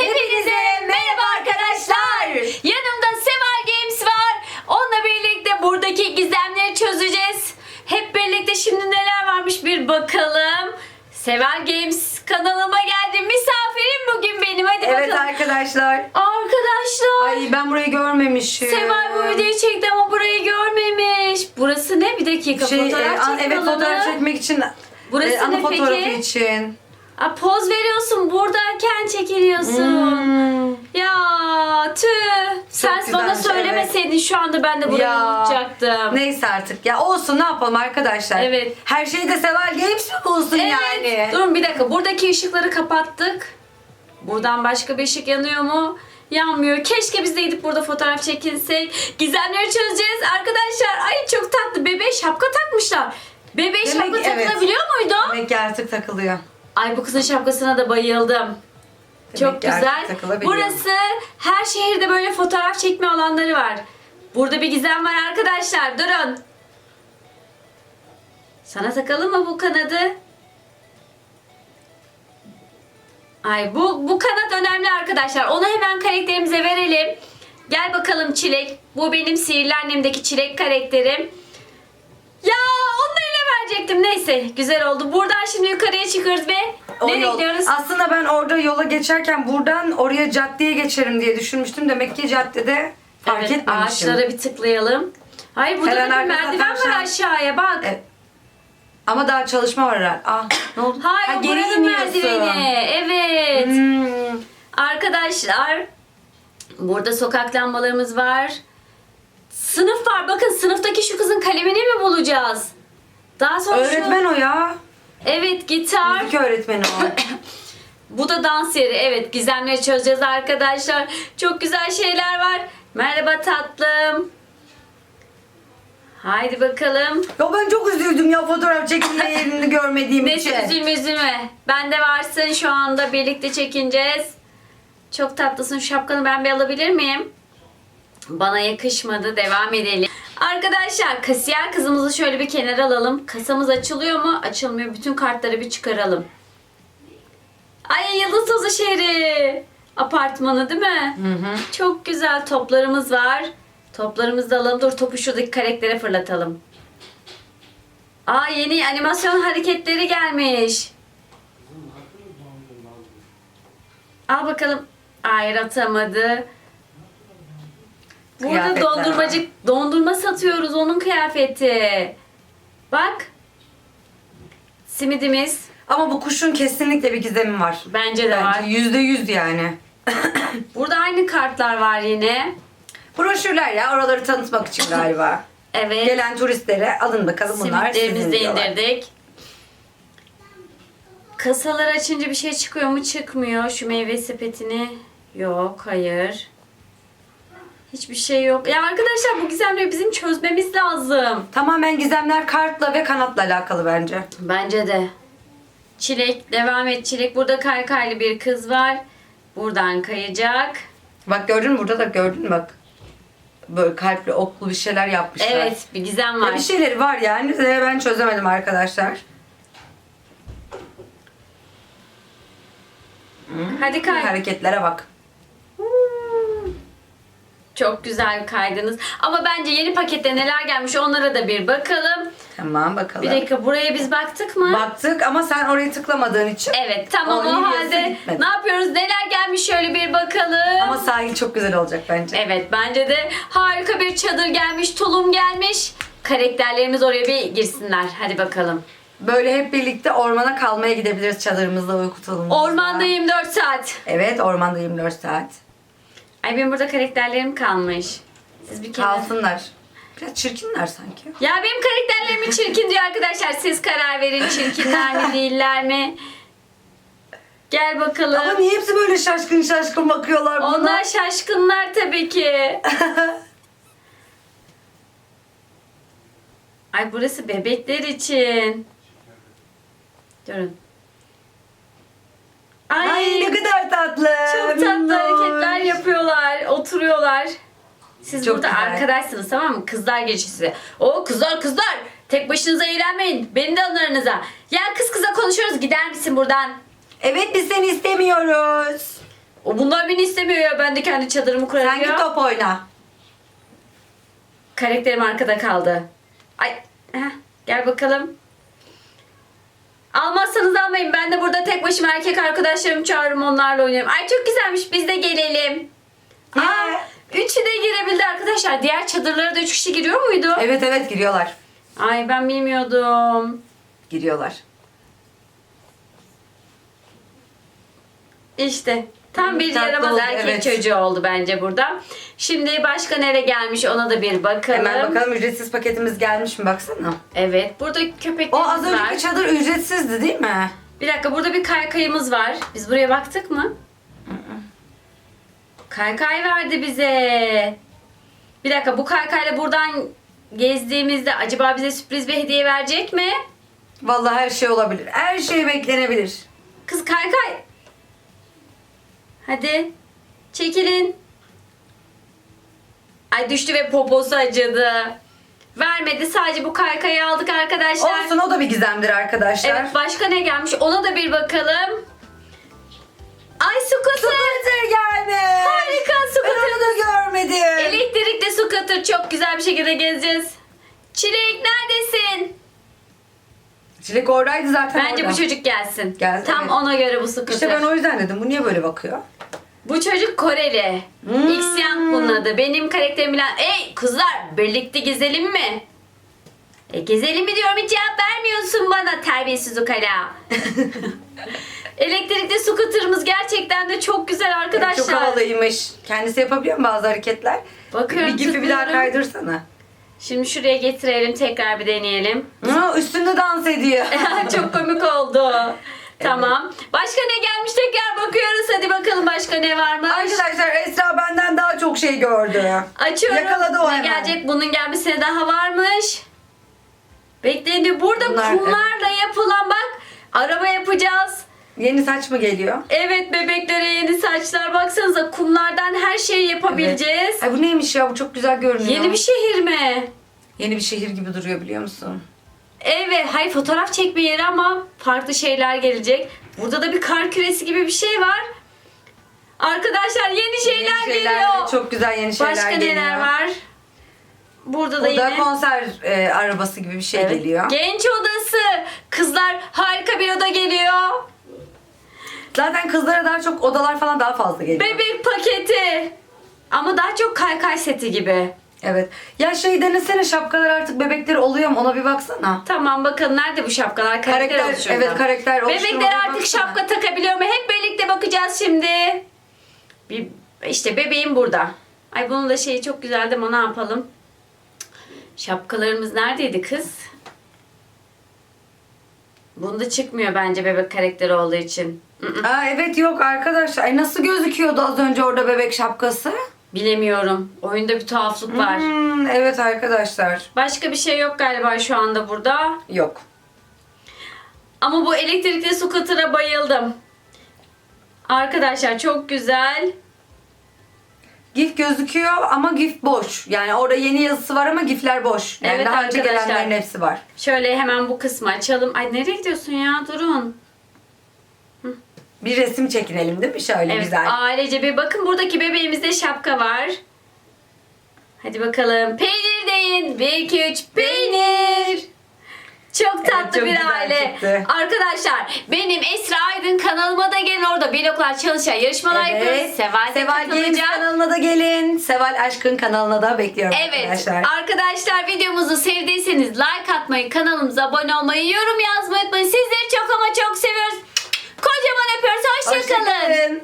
Hepinize merhaba arkadaşlar. Yanımda Seval Games var. Onunla birlikte buradaki gizemleri çözeceğiz. Hep birlikte şimdi neler varmış bir bakalım. Seval Games kanalıma geldi. Misafirim bugün benim. Hadi Evet bakalım. arkadaşlar. Arkadaşlar. Ay ben burayı görmemişim. Seval bu videoyu çekti ama burayı görmemiş. Burası ne? Bir dakika şey, fotoğraf e, an- evet fotoğraf çekmek için. Burası e, anı ne fotoğrafı peki? için. Aa, poz veriyorsun. Buradayken çekiliyorsun. Hmm. Ya tüh. Sen güzelmiş, bana söylemeseydin şu anda ben de burayı Ya. unutacaktım. Neyse artık ya olsun ne yapalım arkadaşlar. Evet. Her şeyi de Seval Games mi bulsun Evet. yani? Durun bir dakika. Buradaki ışıkları kapattık. Buradan başka bir ışık yanıyor mu? Yanmıyor. Keşke biz de gidip burada fotoğraf çekinsek. Gizemleri çözeceğiz. Arkadaşlar ay çok tatlı. Bebeğe şapka takmışlar. Bebeğe Demek şapka ki evet. takılabiliyor muydu? Demek ki artık takılıyor. Ay bu kızın şapkasına da bayıldım. Çok ki artık güzel. Burası her şehirde böyle fotoğraf çekme alanları var. Burada bir gizem var arkadaşlar. Durun. Sana takalım mı bu kanadı? Ay bu bu kanat önemli arkadaşlar. Onu hemen karakterimize verelim. Gel bakalım Çilek. Bu benim sihirli annemdeki Çilek karakterim. Verecektim. Neyse güzel oldu. Buradan şimdi yukarıya çıkıyoruz ve O nereye yol- gidiyoruz? Aslında ben orada yola geçerken buradan oraya caddeye geçerim diye düşünmüştüm. Demek ki caddede fark evet, etmemişim. ağaçlara bir tıklayalım. Hayır burada Her da bir arkasına merdiven var tavşan. aşağıya bak. Evet. Ama daha çalışma var herhalde. Ah ne oldu? Hayır Ha, o buranın iniyorsun. merdiveni. Evet. Hmm. Arkadaşlar burada sokak lambalarımız var. Sınıf var. Bakın sınıftaki şu kızın kalemini mi bulacağız? Daha sonra Öğretmen o ya. Evet gitar. Müzik öğretmeni o. Bu da dans yeri. Evet gizemleri çözeceğiz arkadaşlar. Çok güzel şeyler var. Merhaba tatlım. Haydi bakalım. ya ben çok üzüldüm ya fotoğraf çekilme yerini görmediğim için. Neyse üzülme üzülme. Ben de varsın şu anda birlikte çekineceğiz. Çok tatlısın. Şu şapkanı ben bir alabilir miyim? Bana yakışmadı. Devam edelim. Arkadaşlar kasiyer kızımızı şöyle bir kenara alalım. Kasamız açılıyor mu? Açılmıyor. Bütün kartları bir çıkaralım. Ay Yıldız Tozu şehri. Apartmanı değil mi? Hı hı. Çok güzel toplarımız var. Toplarımızı da alalım. Dur topu şuradaki karaktere fırlatalım. Aa yeni animasyon hareketleri gelmiş. Al bakalım. Hayır atamadı. Burada Kıyafetler dondurmacı dondurma satıyoruz onun kıyafeti. Bak. Simidimiz. Ama bu kuşun kesinlikle bir gizemi var. Bence de var. Bence yüzde yüz yani. Burada aynı kartlar var yine. Broşürler ya oraları tanıtmak için galiba. Evet. Gelen turistlere alın bakalım bunlar Simitlerimizi sizin de diyorlar. indirdik. Kasaları açınca bir şey çıkıyor mu? Çıkmıyor. Şu meyve sepetini. Yok, hayır. Hiçbir şey yok. Ya arkadaşlar bu gizemleri bizim çözmemiz lazım. Tamamen gizemler kartla ve kanatla alakalı bence. Bence de. Çilek, devam et Çilek. Burada kaykaylı bir kız var. Buradan kayacak. Bak gördün mü burada da gördün mü bak. Böyle kalpli oklu bir şeyler yapmışlar. Evet, bir gizem Ya var. bir şey- şeyleri var yani de ben çözemedim arkadaşlar. Hadi kay. Hareketlere bak. Çok güzel kaydınız. Ama bence yeni pakette neler gelmiş onlara da bir bakalım. Tamam bakalım. Bir dakika buraya biz baktık mı? Baktık ama sen orayı tıklamadığın için. Evet tamam o hediyesi halde gitmedi. ne yapıyoruz? Neler gelmiş şöyle bir bakalım. Ama sahil çok güzel olacak bence. Evet bence de harika bir çadır gelmiş, tulum gelmiş. Karakterlerimiz oraya bir girsinler. Hadi bakalım. Böyle hep birlikte ormana kalmaya gidebiliriz çadırımızda uyku tulumumuzla. Ormanda 24 saat. Evet ormanda 24 saat. Ay benim burada karakterlerim kalmış. Siz bir kere... Kalsınlar. Biraz çirkinler sanki. Ya benim karakterlerim çirkin diyor arkadaşlar. Siz karar verin çirkinler mi değiller mi? Gel bakalım. Ama niye hepsi böyle şaşkın şaşkın bakıyorlar buna? Onlar şaşkınlar tabii ki. Ay burası bebekler için. Durun. Ay, Ay ne tatlı. çok tatlı minnoş. hareketler yapıyorlar, oturuyorlar. Siz Çok burada güzel. arkadaşsınız tamam mı? Kızlar geçisi. O kızlar kızlar. Tek başınıza eğlenmeyin. Beni de alın aranıza. Ya kız kıza konuşuyoruz. Gider misin buradan? Evet biz seni istemiyoruz. O bunlar beni istemiyor ya. Ben de kendi çadırımı kurarım Sen ya. git top oyna. Karakterim arkada kaldı. Ay heh, gel bakalım. Almazsanız almayın. Ben de burada tek başıma erkek arkadaşlarımı çağırırım onlarla oynarım. Ay çok güzelmiş biz de gelelim. Aa, üçü de girebildi arkadaşlar. Diğer çadırlara da üç kişi giriyor muydu? Evet evet giriyorlar. Ay ben bilmiyordum. Giriyorlar. İşte tam bir Tatlı yaramaz oldu, erkek evet. çocuğu oldu bence burada. Şimdi başka nere gelmiş ona da bir bakalım. Hemen bakalım ücretsiz paketimiz gelmiş mi baksana. Evet burada O köpeklerimiz az var. önceki çadır ücretsizdi değil mi? Bir dakika burada bir kaykayımız var. Biz buraya baktık mı? Kaykay verdi bize. Bir dakika bu kaykayla buradan gezdiğimizde acaba bize sürpriz bir hediye verecek mi? Vallahi her şey olabilir. Her şey beklenebilir. Kız kaykay. Hadi. Çekilin. Ay düştü ve poposu acıdı. Vermedi. Sadece bu kaykayı aldık arkadaşlar. Olsun o da bir gizemdir arkadaşlar. Evet başka ne gelmiş ona da bir bakalım. Ay scooter. Scooter gelmiş. Harika Ben scooter. onu da görmedim. Elektrikli scooter çok güzel bir şekilde gezeceğiz. Çilek neredesin? Çilek oradaydı zaten Bence orada. bu çocuk gelsin. Geldi, Tam evet. ona göre bu scooter. İşte ben o yüzden dedim bu niye böyle bakıyor? Bu çocuk Koreli. Hmm. X-Yang bunun adı. Benim karakterim bilen... Ey kızlar birlikte gezelim mi? E, gezelim mi diyorum hiç cevap vermiyorsun bana terbiyesiz ukala. Elektrikli scooter'ımız gerçekten de çok güzel arkadaşlar. Çok havalıymış. Kendisi yapabiliyor mu bazı hareketler? Bakıyorum, Bir gifi bir daha tıklıyorum. kaydırsana. Şimdi şuraya getirelim tekrar bir deneyelim. Aa, üstünde dans ediyor. Çok komik oldu. Tamam. Başka ne gelmiş tekrar bakıyoruz. Hadi bakalım başka ne varmış. Arkadaşlar Esra benden daha çok şey gördü. Açıyorum. Yakaladı o ne hemen. gelecek? Bunun gelmesine daha varmış. Bekleyin diyor. Burada Bunlar- kumlarla yapılan bak. Araba yapacağız. Yeni saç mı geliyor? Evet bebeklere yeni saçlar. Baksanıza kumlardan her şeyi yapabileceğiz. Ay bu neymiş ya bu çok güzel görünüyor. Yeni bir şehir mi? Yeni bir şehir gibi duruyor biliyor musun? Evet, hayır fotoğraf çekme yeri ama farklı şeyler gelecek. Burada da bir kar küresi gibi bir şey var. Arkadaşlar yeni şeyler, yeni şeyler geliyor. Çok güzel yeni şeyler Başka geliyor. neler var? Burada da Burada yine konser e, arabası gibi bir şey Evet. geliyor. genç odası. Kızlar harika bir oda geliyor. Zaten kızlara daha çok odalar falan daha fazla geliyor. Bebek paketi. Ama daha çok kaykay seti gibi. Evet. Ya şey denesene şapkalar artık bebekleri oluyor mu ona bir baksana. Tamam bakın nerede bu şapkalar? Karakter, Karakter- oluşuyor. evet, karakter oluşturma Bebekler artık baksana. şapka takabiliyor mu? Hep birlikte bakacağız şimdi. Bir, işte bebeğim burada. Ay bunun da şeyi çok güzeldi ama ne yapalım? Şapkalarımız neredeydi kız? Bunda çıkmıyor bence bebek karakteri olduğu için. Aa evet yok arkadaşlar. Ay nasıl gözüküyordu az önce orada bebek şapkası? Bilemiyorum. Oyunda bir tuhaflık var. Hmm, evet arkadaşlar. Başka bir şey yok galiba şu anda burada. Yok. Ama bu elektrikli scooter'a bayıldım. Arkadaşlar çok güzel. GIF gözüküyor ama GIF boş. Yani orada yeni yazısı var ama GIF'ler boş. Yani Evet daha önce gelenlerin hepsi var. Şöyle hemen bu kısmı açalım. Ay nereye gidiyorsun ya? Durun. Bir resim çekinelim değil mi? Şöyle Evet güzel. ailece bir bakın buradaki bebeğimizde şapka var. Hadi bakalım. Peynir deyin. 1 2 3 peynir. Çok tatlı çok bir güzel aile. çıktı. Arkadaşlar benim Esra Aydın kanalıma da gelin orada bloklar çalışan yarışmalar yapıyoruz. Seval de Seval Games katılacak. kanalına da gelin. Seval Aşkın kanalına da bekliyorum Evet arkadaşlar. arkadaşlar videomuzu sevdiyseniz like atmayı, kanalımıza abone olmayı, yorum yazmayı unutmayın. Sizleri çok Görüşürüz. Hoşçakalın. Hoşça.